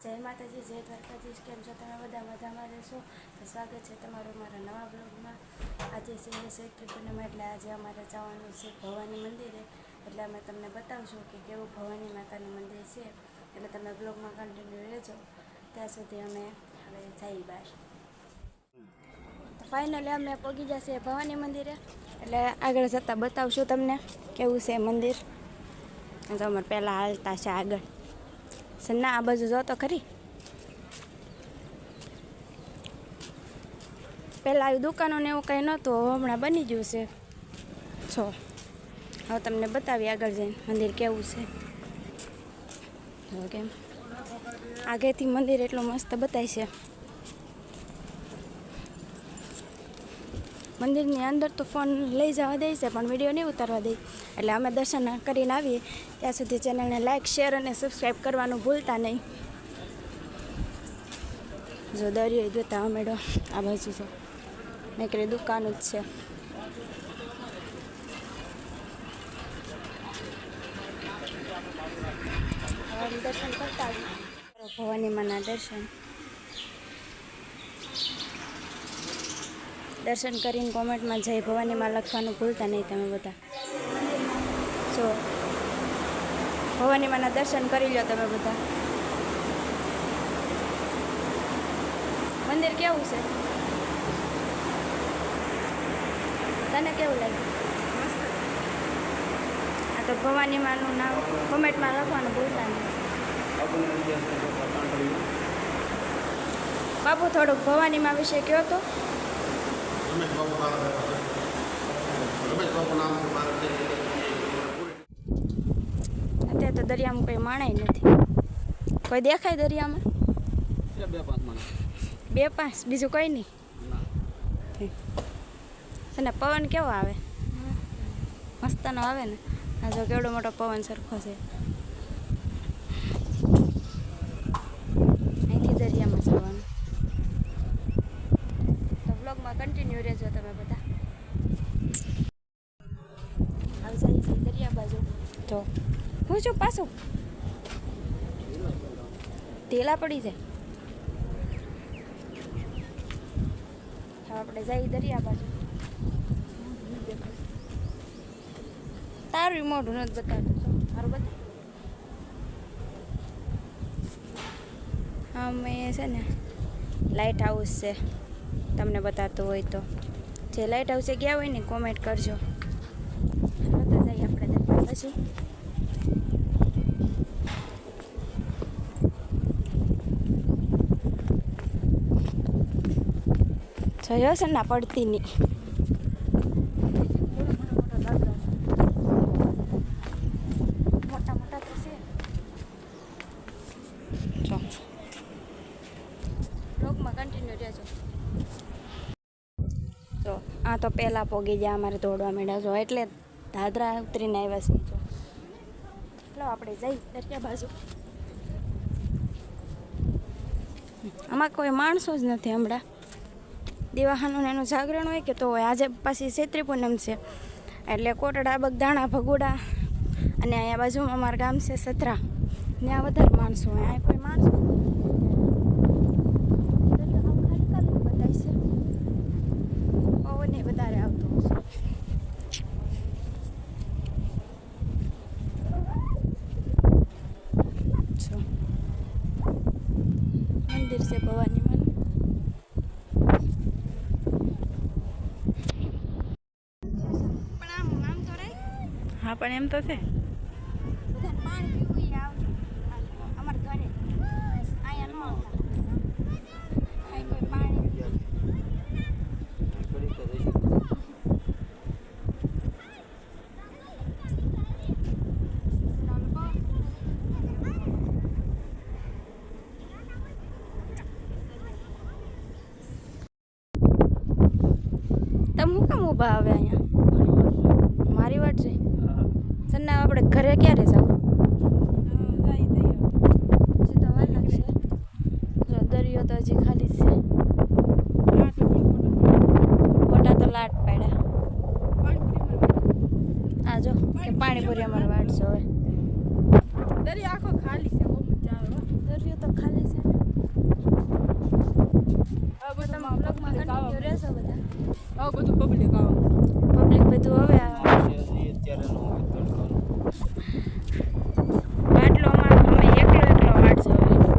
જય માતાજી, જય દ્વારકાધીશ, કેમ છો? તમે બધા મજામાં રહેશો? તો સ્વાગત છે તમારું મારા નવા બ્લોગમાં. આજે સિંહ ચૈત્રી પૂનમ એટલે આજે અમારે જવાનું છે ભવાની મંદિરે. એટલે અમે તમને બતાવશું કે કેવું ભવાની માતાનું મંદિર છે. એટલે તમે બ્લોગમાં કન્ટિન્યુ રહેજો. ત્યાં સુધી અમે હવે જઈ બહાર. ફાઇનલી અમે પહોંચી જશે ભવાની મંદિરે. એટલે આગળ જતાં બતાવશું તમને કેવું છે મંદિર. તો અમારે પહેલાં હાલતા છે આગળ. સન્ના, આ બાજુ જો તો ખરી. પહેલાં આવી દુકાનો ને એવું કંઈ નહોતું હમણાં બની ગયું છે. છો હવે તમને બતાવી આગળ જઈને મંદિર કેવું છે. કેમ? આગેથી મંદિર એટલું મસ્ત બતાય છે. મંદિરની અંદર તો ફોન લઈ જવા દે છે, પણ વીડિયો નહીં ઉતારવા દે. એટલે અમે દર્શન કરીને આવીએ. ત્યાં સુધી ચેનલને લાઇક શેર અને સબસ્ક્રાઈબ કરવાનું ભૂલતા નહીં. જો દરિયો જોતા અમેડો. આ બાજુ છે નીકળી દુકાન જ છે. દર્શન કરતા ભવાની માના દર્શન. દર્શન કરીને કોમેન્ટમાં જય ભવાનીમાં લખવાનું ભૂલતા નહીં તમે બધા. જો ભવાનીમાંના દર્શન કરી લો તમે બધા. મંદિર કેવું છે? તને કેવું લાગ્યું? આ તો ભવાનીમાનું નામ કોમેન્ટમાં લખવાનું ભૂલતા નહીં. બાપુ થોડુંક ભવાનીમાં વિશે કહો તો રમેશ બાબુ મારા રમેશ બાબુ નામ છે મારા જે અત્યારે તો દરિયામાં કોઈ માણાય નથી. કોઈ દેખાય દરિયામાં? બે પાંચ, બીજું કોઈ નહીં? અને પવન કેવો આવે? મસ્તનો આવે ને? આ જો કેવડો મોટો પવન સરખો છે અહીંથી દરિયામાં જવાનું તો બ્લોગમાં કન્ટિન્યુ રહેજો તમે બધા આવી જાય છે દરિયા બાજુ તો હું છું પાછું? ઢીલા પડી જાય આપણે જઈ દરિયા બાજુ. તારું મોઢું નથી બતાવતું મારું બતા. અમે છે ને લાઇટ હાઉસ છે. તમને બતાતું હોય તો. જે લાઇટ હાઉસે ગયા હોય ને કોમેન્ટ કરજો. બતા જઈએ આપણે પછી જોયો છે ના પડતી નહીં મોટા મોટા તો આ તો પહેલાં પોગી ગયા અમારે દોડવા માંડ્યા. છો એટલે દાદરા ઉતરીને આવ્યા છે. જો. ચાલો આપણે જઈ દરિયા બાજુ. આમાં કોઈ માણસો જ નથી હમણાં. દિવાહાનું એનું જાગરણ હોય કે તો આજે પાછી ચૈત્રી પૂનમ છે. એટલે કોટડા, બગદાણા, ભગોડા અને અહીંયા બાજુમાં અમારું ગામ છે સતરા. ત્યાં વધારે માણસો હોય. અહીંયા કોઈ માણસો વધારે આવતો. મંદિર છે ભવાની. ઘડીક તો જઈશું તમે હું કામ ઊભા આવે અહીંયા મારી વાત છે સન્ના આપણે ઘરે ક્યારે જાવ દરિયો તો હજી ખાલી છે. ફોટા તો લાટ પાડ્યા. આ જો કે પાણીપુરી અમારે વાટ હવે દરિયો આખો ખાલી છે. બહુ મજા આવે હો. દરિયો તો ખાલી છે હવે બધા. બધું પબ્લિક આવે પબ્લિક બધું હવે આવે અત્યારે નો હોય તડકાનો બાટલોમાં અમે એકલો એકલો વાટશો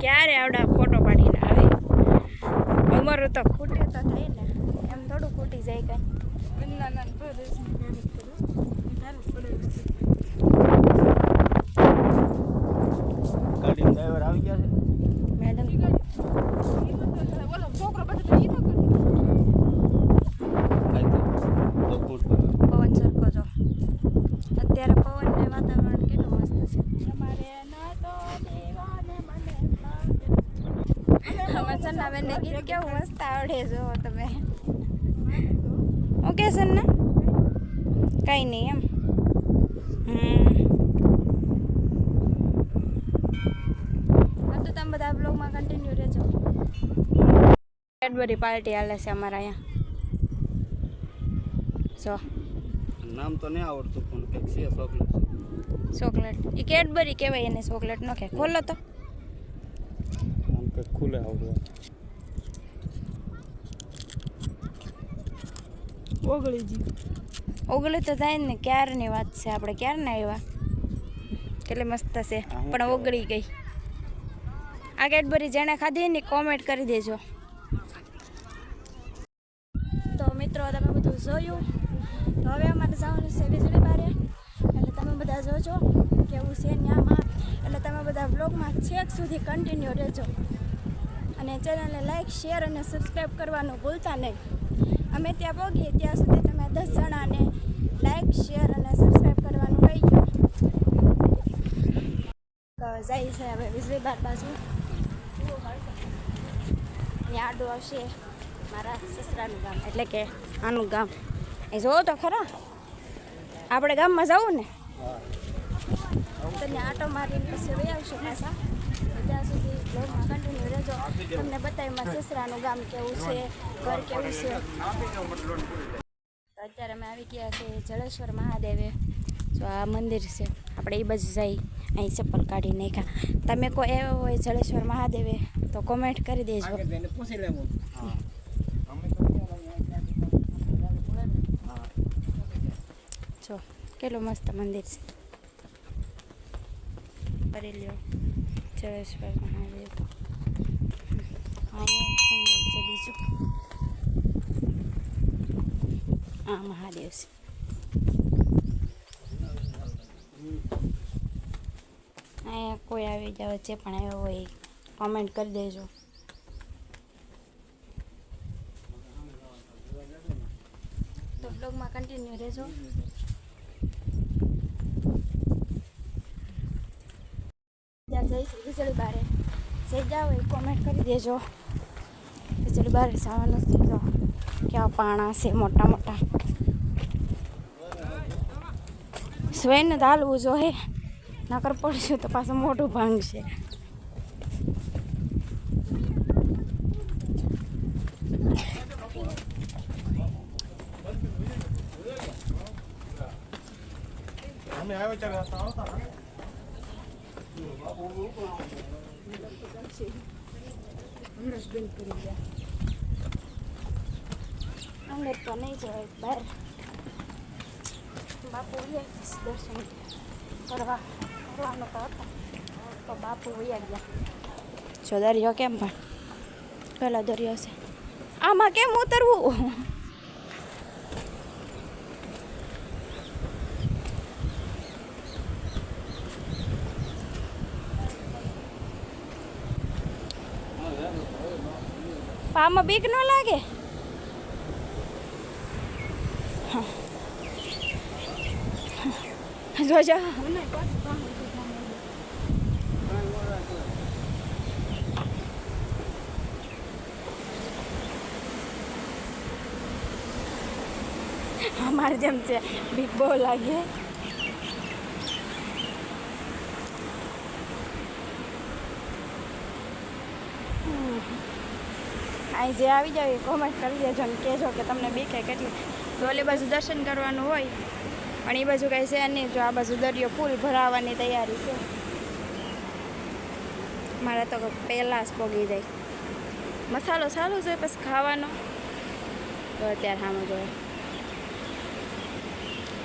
ક્યારે આવડા ફોટો પાડીને આવે અમારું તો ખૂટે તો થાય ને એમ થોડું ખૂટી જાય કાંઈ ના ના પ્રદેશની મહેનત કરો તારું પડેલું છે ગાડી ડ્રાઈવર આવી ગયા છે મેડમ ઈ ગાડી- ઈ તો થાય. ઓલો છોકરો બધું તો ઈ ન કરે. કાંઈ તો દો ફૂટ પર પવન સરખો જો અત્યારે પવન ને વાતાવરણ કેટલું મસ્ત છે તમારે ના તો દેવાને મને વચનના બેનને ગીત કેવું મસ્ત આવડે જો તમે. ઓકે ને? કાંઈ નહીં એમ. તો તમે બધા બ્લોગમાં કન્ટિન્યુ રહેજો. કેડબરી પાર્ટી હાલે છે અમારા અહીંયા. જો. નામ તો નહીં આવડતું પણ કંઈક છે ચોકલેટ ચોકલેટ એ કેડબરી કહેવાય એને ચોકલેટ નો કે ખોલો તો. આમ કંઈક ખુલે આવડતું ઓગળી જ ઓગળી તો થાય ને ક્યારની વાત છે? આપણે ક્યારના આવ્યા? એટલે મસ્ત છે. પણ ઓગળી ગઈ. આ કેડબરી જેણે ખાધી ને કોમેન્ટ કરી દેજો. તો મિત્રો તમે બધું જોયું? તો હવે અમારે જવાનું છે વીજળી બારે. એટલે તમે બધા જોજો કેવું છે ત્યાંમાં એટલે તમે બધા બ્લોગમાં છેક સુધી કન્ટિન્યુ રહેજો. અને ચેનલને લાઈક શેર અને સબસ્ક્રાઈબ કરવાનું ભૂલતા નહીં. અમે ત્યાં પહોંચીએ ત્યાં સુધી તમે દસ જણાને લાઈક શેર અને સબસ્ક્રાઈબ કરવાનું કહી ગયો જાય છે હવે વીજળી બાર બાજુ. આડું આવશે મારા સસરાનું ગામ એટલે કે આનું ગામ. એ જોવો તો ખરા. આપણે ગામમાં જવું ને? તો ત્યાં આટો મારીને પછી વહી આવશું પાછા. ત્યાં સુધી બ્લોગમાં કન્ટિન્યુ રહેજો તમને બતાવી મારા સસરાનું ગામ કેવું છે, ઘર કેવું છે. અત્યારે અમે આવી ગયા છે જળેશ્વર મહાદેવે. જો આ મંદિર છે, આપણે એ બાજુ જઈ અહીં ચપ્પલ કાઢી નાખ્યા. તમે કોઈ એવો હોય જળેશ્વર મહાદેવે, તો કોમેન્ટ કરી દેજો. જો, કેટલું મસ્ત મંદિર છે. કરી લ્યો. જળેશ્વર મહાદેવ છે બીજું. આ મહાદેવ છે અહીંયા કોઈ આવી જાવ છે પણ આવ્યો હોય કોમેન્ટ કરી દેજો. તો બ્લોગમાં કન્ટિન્યુ રહેજો ત્યાં જઈશું વીજળી બારે સેજા હોય કોમેન્ટ કરી દેજો. વીજળી બારે જવાનું છે જો કેવા પાણા છે, મોટા મોટા. સ્વયંને તો જોઈએ નકર પડશું તો પાછું મોટું ભાંગશે. અમે આવ્યો ત્યારે આવતા અંદર તો નહીં જવાય બહાર બાપુ વ્યા દર્શન કરવા કરવાનો તો હતો તો બાપુ વ્યા ગયા જો દરિયો કેમ પણ? પેલો દરિયો છે. આમાં કેમ ઉતરવું? આમાં બીક ન લાગે? જોજો અમારે જેમ છે. બીક બહુ લાગે. અહીં જે આવી જાવ એ કોમેન્ટ કરી દેજો ને કહેજો કે તમને બીકે કેટલી. તો ઓલી બાજુ દર્શન કરવાનું હોય, પણ એ બાજુ કાંઈ છે નહીં. જો આ બાજુ દરિયો ફૂલ ભરાવાની તૈયારી છે. મારે તો પહેલાં જ પોગી જાય. મસાલો સારો છે પછી ખાવાનો. તો અત્યારે સામે જોઈએ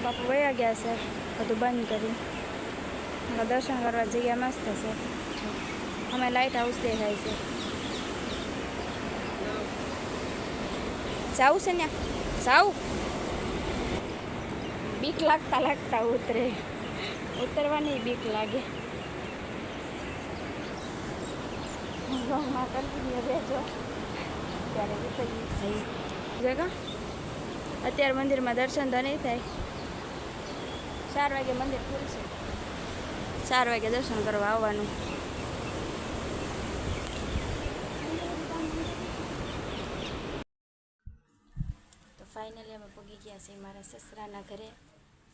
બાપુ વયા ગયા છે, બધું બંધ કર્યું. દર્શન કરવા જગ્યા મસ્ત છે. અમે લાઇટ હાઉસ દેખાય છે. જાવું છે ને જાવું બીક લાગતા લાગતા ઉતરે ઉતરવાની બીક લાગે માં કન્ટિન્યુ રહેજો ત્યારે ઉતરી જગા અત્યારે મંદિરમાં દર્શન તો નહીં થાય ચાર વાગે મંદિર ખુલશે ચાર વાગે દર્શન કરવા આવવાનું ફાઇનલી અમે પગી ગયા છીએ મારા સસરાના ઘરે.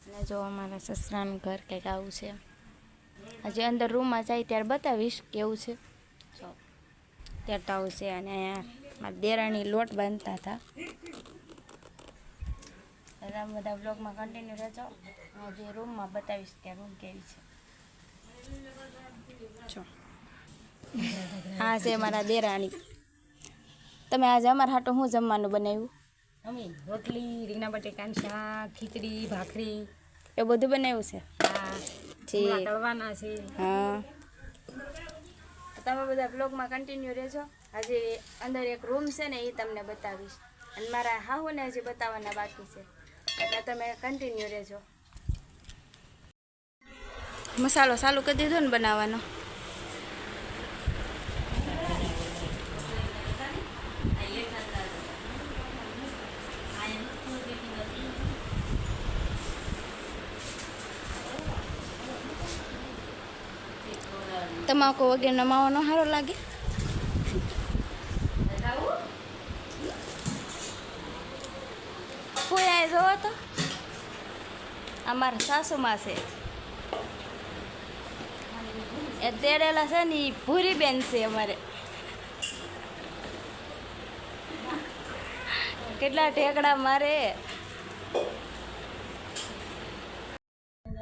અને જો અમારા સસરાનું ઘર કંઈક આવું છે. હજી અંદર રૂમમાં જાય ત્યારે બતાવીશ કેવું છે. જો ત્યારે તો આવું છે અને મારા દેરાણી લોટ બાંધતા હતા. તમે બધા બ્લોગમાં કન્ટિન્યુ રહેજો. હું જે રૂમમાં બતાવીશ કે રૂમ કેવી છે. જો હા છે મારા દેરાણી. તમે આજે અમારા હાટો શું જમવાનું બનાવ્યું? અમે રોટલી રીંગણા બટેકાનું શાક ખીચડી ભાખરી. એ બધું બનાવ્યું છે. તળવાના છે. હા. તમે બધા બ્લોગમાં કન્ટિન્યુ રહેજો. આજે અંદર એક રૂમ છે ને એ તમને બતાવીશ. અને મારા હાહુને હજી બતાવવાના બાકી છે. એટલે તમે કન્ટિન્યુ રહેજો. મસાલો ચાલુ કરી દીધો ને બનાવવાનો? તમાકુ વગેરેનો માવો ન સારો લાગે? કોઈ જોવો તો? અમારા સાસુમાં છે. એ તેડેલા છે ને એ ભૂરી બેન છે અમારે. કેટલા ઢેકડા મારે.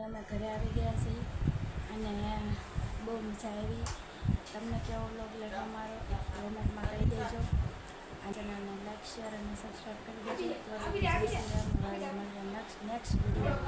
અમે ઘરે આવી ગયા છીએ અને બહુ મજા આવી. તમને કેવો બ્લોગ લાગ્યો મારો કોમેન્ટમાં કહી દેજો. આ ચેનલને લાઈક શેર અને સબસ્ક્રાઈબ કરી દેજો. Next video